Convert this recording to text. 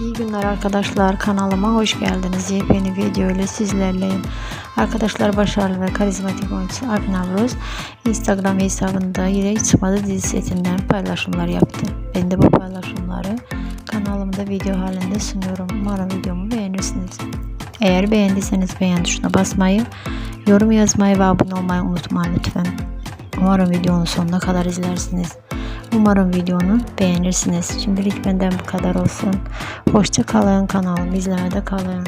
İyi günler arkadaşlar kanalıma hoş geldiniz. Yepyeni video ile sizlerleyim. Arkadaşlar başarılı ve karizmatik oyuncusu Alp Navruz Instagram hesabında yine çıkmadı dizi setinden paylaşımlar yaptı. Ben de bu paylaşımları kanalımda video halinde sunuyorum. Umarım videomu beğenirsiniz. Eğer beğendiyseniz beğen tuşuna basmayı, yorum yazmayı ve abone olmayı unutmayın lütfen. Umarım videonun sonuna kadar izlersiniz. Umarım videonu beğenirsiniz. Şimdilik benden bu kadar olsun. Hoşça kalın kanalımı izlemede kalın.